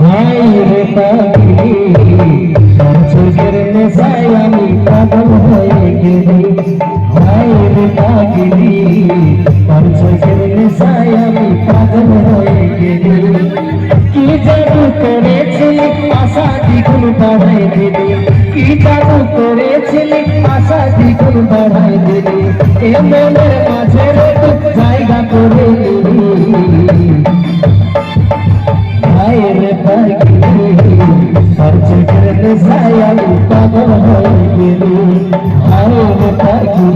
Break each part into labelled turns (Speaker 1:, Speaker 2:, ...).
Speaker 1: High রে পাখি চোখের নেশায় আমি পাগল হয়ে গেলি হাই রে পাখি তোর চোখের নেশায় আমি পাগল হয়ে আর চোখের নেশায় আমি পাগল হয়ে গেলি আয়ের পাখি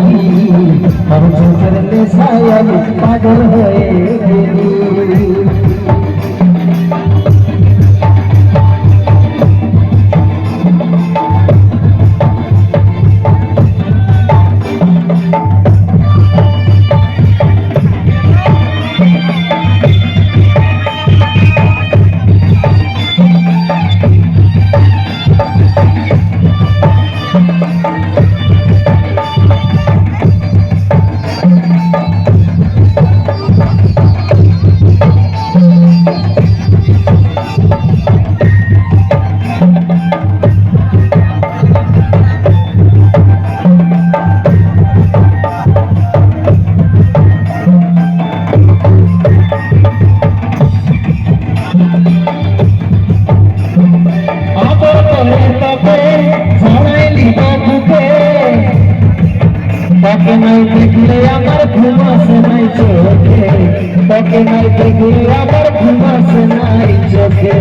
Speaker 1: আর চোখের নেশায় আমি পাগল হয়ে গেলি। তাকে নাই দেখলে আমার ঘুম আসে নাই চোখে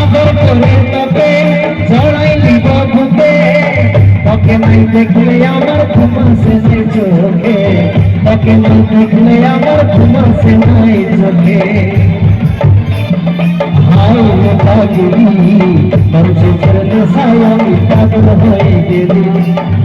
Speaker 1: আদর করে তবে ছড়াইলি বুকে তাকে নাই দেখলে আমার ঘুম আসে নাই চোখে তাকে নাই দেখলে আমার ঘুম নাই চোখে। পাগলি তোর